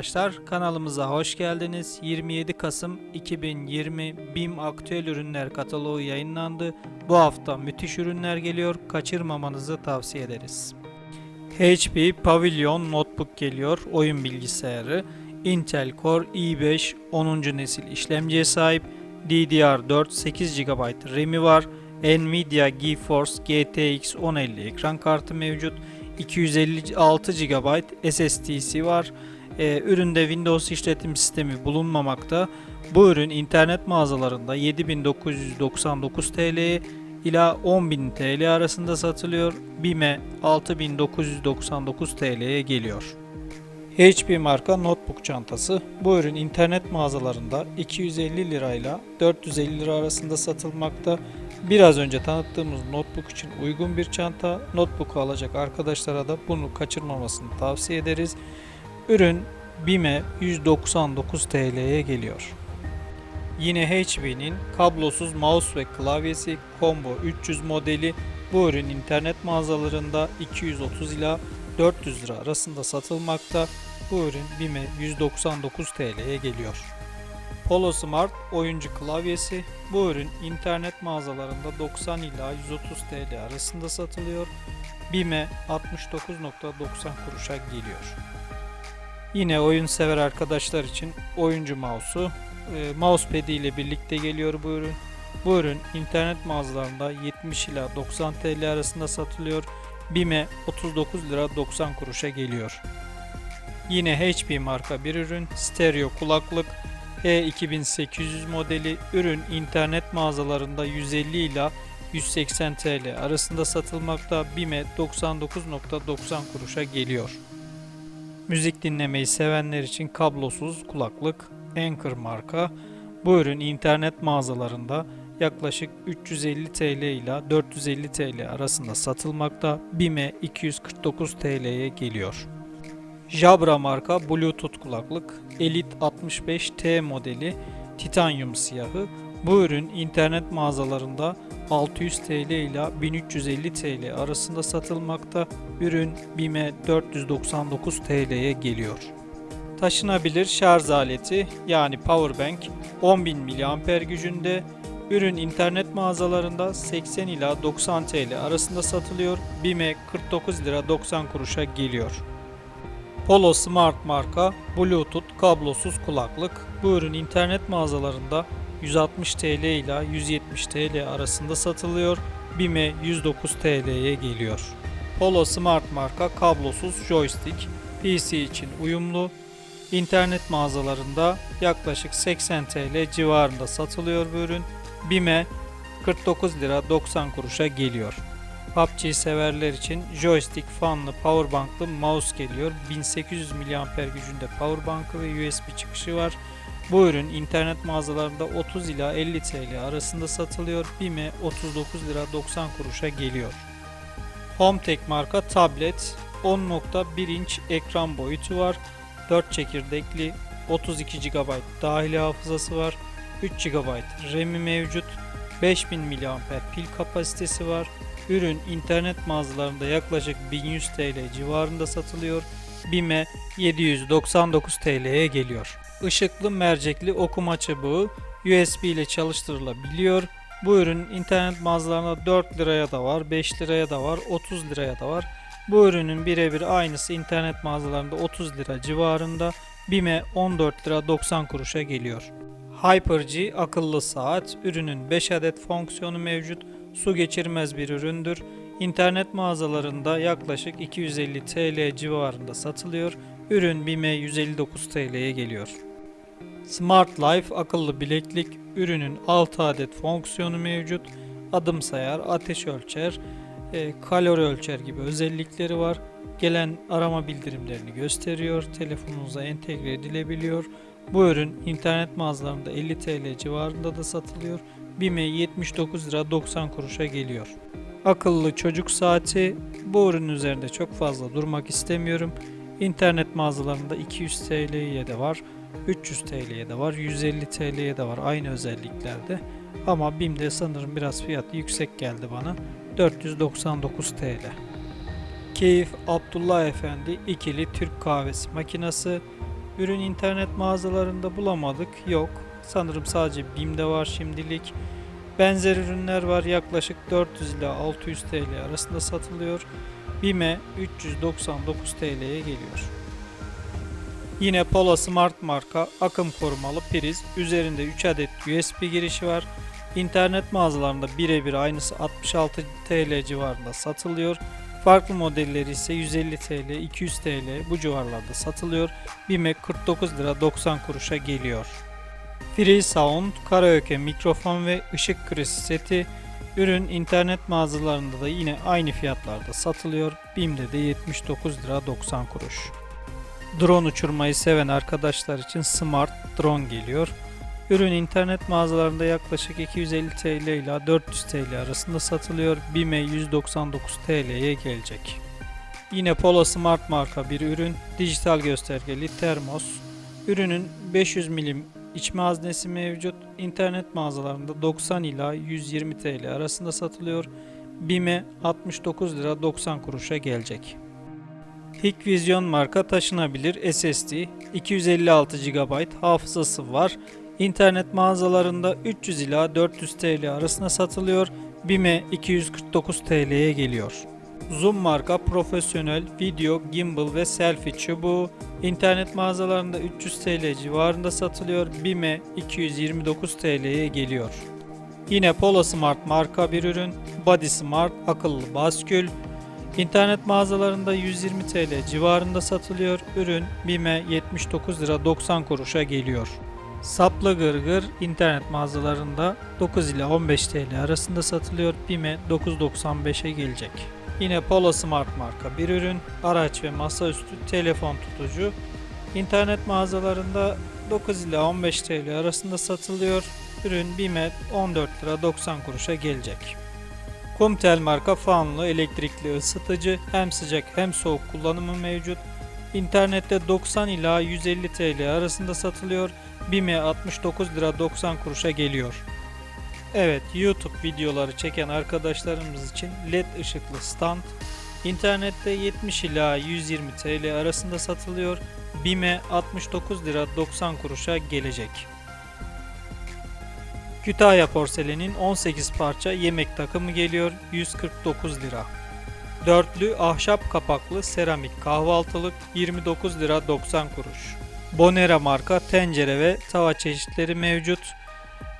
arkadaşlar kanalımıza hoş geldiniz. 27 Kasım 2020 BİM aktüel ürünler kataloğu yayınlandı. Bu hafta müthiş ürünler geliyor. Kaçırmamanızı tavsiye ederiz. HP Pavilion Notebook geliyor. Oyun bilgisayarı. Intel Core i5 10. nesil işlemciye sahip. DDR4 8 GB RAM'i var. Nvidia GeForce GTX 1050 ekran kartı mevcut. 256 GB SSD'si var. Ee, üründe Windows işletim sistemi bulunmamakta. Bu ürün internet mağazalarında 7999 TL ila 10.000 TL arasında satılıyor. BİM'e 6999 TL'ye geliyor. HP marka notebook çantası. Bu ürün internet mağazalarında 250 lirayla 450 lira arasında satılmakta. Biraz önce tanıttığımız notebook için uygun bir çanta. Notebook'u alacak arkadaşlara da bunu kaçırmamasını tavsiye ederiz. Ürün BİM'e 199 TL'ye geliyor. Yine HP'nin kablosuz mouse ve klavyesi Combo 300 modeli bu ürün internet mağazalarında 230 ila 400 lira arasında satılmakta. Bu ürün BİM'e 199 TL'ye geliyor. Polo Smart oyuncu klavyesi bu ürün internet mağazalarında 90 ila 130 TL arasında satılıyor. BİM'e 69.90 kuruşa geliyor. Yine oyun sever arkadaşlar için oyuncu mouse'u e, mousepad ile birlikte geliyor bu ürün. Bu ürün internet mağazalarında 70 ila 90 TL arasında satılıyor. BİM'e 39 lira 90 kuruşa geliyor. Yine HP marka bir ürün stereo kulaklık E2800 modeli ürün internet mağazalarında 150 ila 180 TL arasında satılmakta BİM'e 99.90 kuruşa geliyor. Müzik dinlemeyi sevenler için kablosuz kulaklık Anker marka. Bu ürün internet mağazalarında yaklaşık 350 TL ile 450 TL arasında satılmakta. BİM'e 249 TL'ye geliyor. Jabra marka Bluetooth kulaklık Elite 65T modeli titanyum siyahı. Bu ürün internet mağazalarında 600 TL ile 1350 TL arasında satılmakta. Ürün BİM'e 499 TL'ye geliyor. Taşınabilir şarj aleti yani powerbank 10.000 mAh gücünde Ürün internet mağazalarında 80 ila 90 TL arasında satılıyor. BİM'e 49 lira 90 kuruşa geliyor. Polo Smart marka Bluetooth kablosuz kulaklık. Bu ürün internet mağazalarında 160 TL ila 170 TL arasında satılıyor. BİM'e 109 TL'ye geliyor. Polo Smart marka kablosuz joystick PC için uyumlu. İnternet mağazalarında yaklaşık 80 TL civarında satılıyor bu ürün. BİM'e 49 lira 90 kuruşa geliyor. PUBG severler için joystick fanlı powerbanklı mouse geliyor. 1800 mAh gücünde powerbankı ve USB çıkışı var. Bu ürün internet mağazalarında 30 ila 50 TL arasında satılıyor. BİM'e 39 lira 90 kuruşa geliyor. HomeTech marka tablet 10.1 inç ekran boyutu var. 4 çekirdekli 32 GB dahili hafızası var. 3 GB RAM'i mevcut. 5000 mAh pil kapasitesi var. Ürün internet mağazalarında yaklaşık 1100 TL civarında satılıyor. BİM'e 799 TL'ye geliyor. Işıklı mercekli okuma çubuğu USB ile çalıştırılabiliyor. Bu ürün internet mağazalarında 4 liraya da var, 5 liraya da var, 30 liraya da var. Bu ürünün birebir aynısı internet mağazalarında 30 lira civarında. BİM'e 14 lira 90 kuruşa geliyor. Hyper-G akıllı saat ürünün 5 adet fonksiyonu mevcut. Su geçirmez bir üründür. İnternet mağazalarında yaklaşık 250 TL civarında satılıyor. Ürün BİM'e 159 TL'ye geliyor. Smart Life akıllı bileklik ürünün 6 adet fonksiyonu mevcut. Adım sayar, ateş ölçer, e, kalori ölçer gibi özellikleri var. Gelen arama bildirimlerini gösteriyor. Telefonunuza entegre edilebiliyor. Bu ürün internet mağazalarında 50 TL civarında da satılıyor. BİM'e 79 lira 90 kuruşa geliyor. Akıllı çocuk saati bu ürün üzerinde çok fazla durmak istemiyorum. İnternet mağazalarında 200 TL'ye de var, 300 TL'ye de var, 150 TL'ye de var aynı özelliklerde. Ama BİM'de sanırım biraz fiyatı yüksek geldi bana. 499 TL. Keyif Abdullah Efendi ikili Türk kahvesi makinesi Ürün internet mağazalarında bulamadık. Yok. Sanırım sadece BİM'de var şimdilik. Benzer ürünler var. Yaklaşık 400 ile 600 TL arasında satılıyor. BİM'e 399 TL'ye geliyor. Yine Pola Smart marka akım korumalı priz. Üzerinde 3 adet USB girişi var. İnternet mağazalarında birebir aynısı 66 TL civarında satılıyor. Farklı modelleri ise 150 TL, 200 TL bu civarlarda satılıyor. BİM'e 49 lira 90 kuruşa geliyor. Free Sound, karaoke mikrofon ve ışık krizi seti ürün internet mağazalarında da yine aynı fiyatlarda satılıyor. BİM'de de 79 lira 90 kuruş. Drone uçurmayı seven arkadaşlar için Smart Drone geliyor. Ürün internet mağazalarında yaklaşık 250 TL ile 400 TL arasında satılıyor. BİM'e 199 TL'ye gelecek. Yine Polo Smart marka bir ürün. Dijital göstergeli termos. Ürünün 500 milim içme haznesi mevcut. İnternet mağazalarında 90 ila 120 TL arasında satılıyor. BİM'e 69 lira 90 kuruşa gelecek. Hikvision marka taşınabilir SSD 256 GB hafızası var. İnternet mağazalarında 300 ila 400 TL arasında satılıyor. BİM'e 249 TL'ye geliyor. Zoom marka profesyonel video, gimbal ve selfie çubuğu internet mağazalarında 300 TL civarında satılıyor. BİM'e 229 TL'ye geliyor. Yine Polo Smart marka bir ürün. Body Smart akıllı baskül. İnternet mağazalarında 120 TL civarında satılıyor. Ürün BİM'e 79 lira 90 kuruşa geliyor. Saplı Gırgır internet mağazalarında 9 ile 15 TL arasında satılıyor. BİM'e 9.95'e gelecek. Yine Polo Smart marka bir ürün. Araç ve masaüstü telefon tutucu. İnternet mağazalarında 9 ile 15 TL arasında satılıyor. Ürün BİM'e 14 lira 90 kuruşa gelecek. Kumtel marka fanlı elektrikli ısıtıcı hem sıcak hem soğuk kullanımı mevcut. İnternette 90 ila 150 TL arasında satılıyor. BİM'e 69 lira 90 kuruşa geliyor. Evet, YouTube videoları çeken arkadaşlarımız için LED ışıklı stand internette 70 ila 120 TL arasında satılıyor. BİM'e 69 lira 90 kuruşa gelecek. Kütahya porselenin 18 parça yemek takımı geliyor 149 lira. Dörtlü ahşap kapaklı seramik kahvaltılık 29 lira 90 kuruş. Bonera marka tencere ve tava çeşitleri mevcut.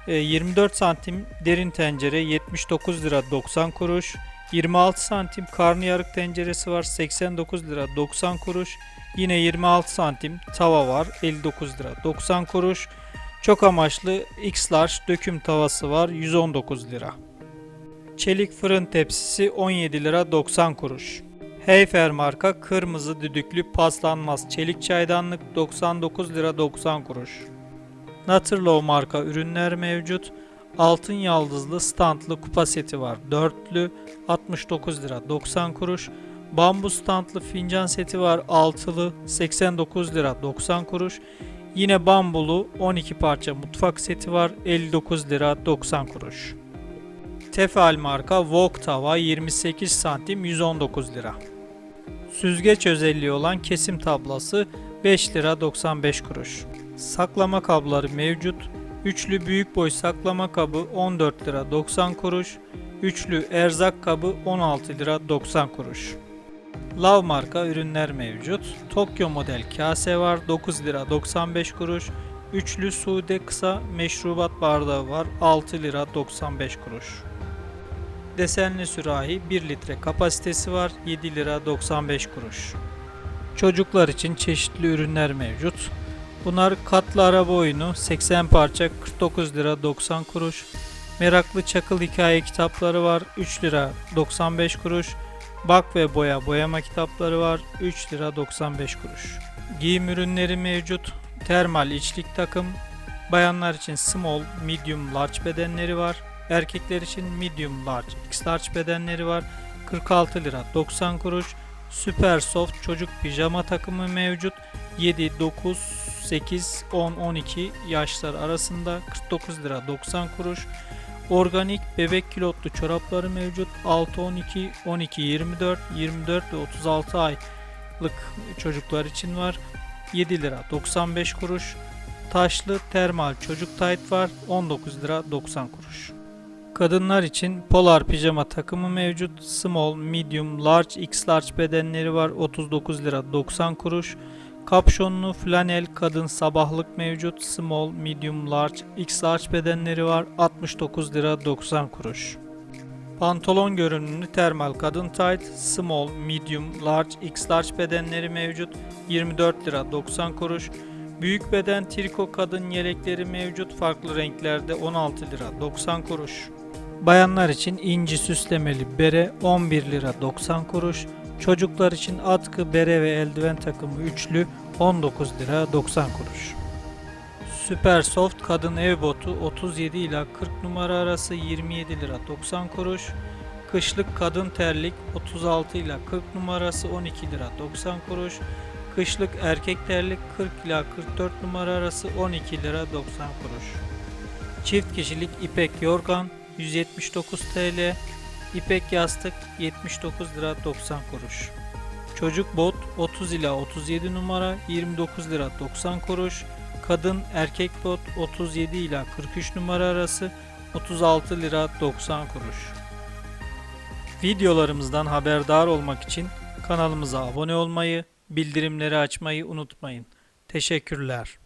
E, 24 santim derin tencere 79 lira 90 kuruş. 26 santim karnıyarık tenceresi var 89 lira 90 kuruş. Yine 26 santim tava var 59 lira 90 kuruş. Çok amaçlı X large döküm tavası var 119 lira. Çelik fırın tepsisi 17 lira 90 kuruş. Heyfer marka kırmızı düdüklü paslanmaz çelik çaydanlık 99 lira 90 kuruş. Natırlow marka ürünler mevcut. Altın yaldızlı standlı kupa seti var. Dörtlü 69 lira 90 kuruş. Bambu standlı fincan seti var. Altılı 89 lira 90 kuruş. Yine bambulu 12 parça mutfak seti var. 59 lira 90 kuruş. Tefal marka Wok tava 28 santim 119 lira. Süzgeç özelliği olan kesim tablası 5 lira 95 kuruş. Saklama kabları mevcut. Üçlü büyük boy saklama kabı 14 lira 90 kuruş. Üçlü erzak kabı 16 lira 90 kuruş. Lav marka ürünler mevcut. Tokyo model kase var 9 lira 95 kuruş. Üçlü sude kısa meşrubat bardağı var 6 lira 95 kuruş. Desenli sürahi 1 litre kapasitesi var 7 lira 95 kuruş. Çocuklar için çeşitli ürünler mevcut. Bunlar katlı araba oyunu 80 parça 49 lira 90 kuruş. Meraklı çakıl hikaye kitapları var 3 lira 95 kuruş. Bak ve boya boyama kitapları var 3 lira 95 kuruş. Giyim ürünleri mevcut. Termal içlik takım. Bayanlar için small, medium, large bedenleri var. Erkekler için medium, large, x large bedenleri var. 46 lira 90 kuruş. Super soft çocuk pijama takımı mevcut. 7, 9, 8, 10, 12 yaşlar arasında 49 lira 90 kuruş. Organik bebek kilotlu çorapları mevcut. 6, 12, 12, 24, 24 ve 36 aylık çocuklar için var. 7 lira 95 kuruş. Taşlı termal çocuk tayt var 19 lira 90 kuruş. Kadınlar için polar pijama takımı mevcut. Small, medium, large, x large bedenleri var 39 lira 90 kuruş. Kapşonlu flanel kadın sabahlık mevcut. Small, medium, large, x bedenleri var 69 lira 90 kuruş. Pantolon görünümlü termal kadın tight, small, medium, large, x bedenleri mevcut 24 lira 90 kuruş. Büyük beden triko kadın yelekleri mevcut farklı renklerde 16 lira 90 kuruş. Bayanlar için inci süslemeli bere 11 lira 90 kuruş. Çocuklar için atkı, bere ve eldiven takımı üçlü 19 lira 90 kuruş. Süper Soft kadın ev botu 37 ila 40 numara arası 27 lira 90 kuruş. Kışlık kadın terlik 36 ila 40 numarası 12 lira 90 kuruş. Kışlık erkek terlik 40 ila 44 numara arası 12 lira 90 kuruş. Çift kişilik ipek yorgan 179 TL. İpek yastık 79 lira 90 kuruş. Çocuk bot 30 ila 37 numara 29 lira 90 kuruş. Kadın erkek bot 37 ila 43 numara arası 36 lira 90 kuruş. Videolarımızdan haberdar olmak için kanalımıza abone olmayı, bildirimleri açmayı unutmayın. Teşekkürler.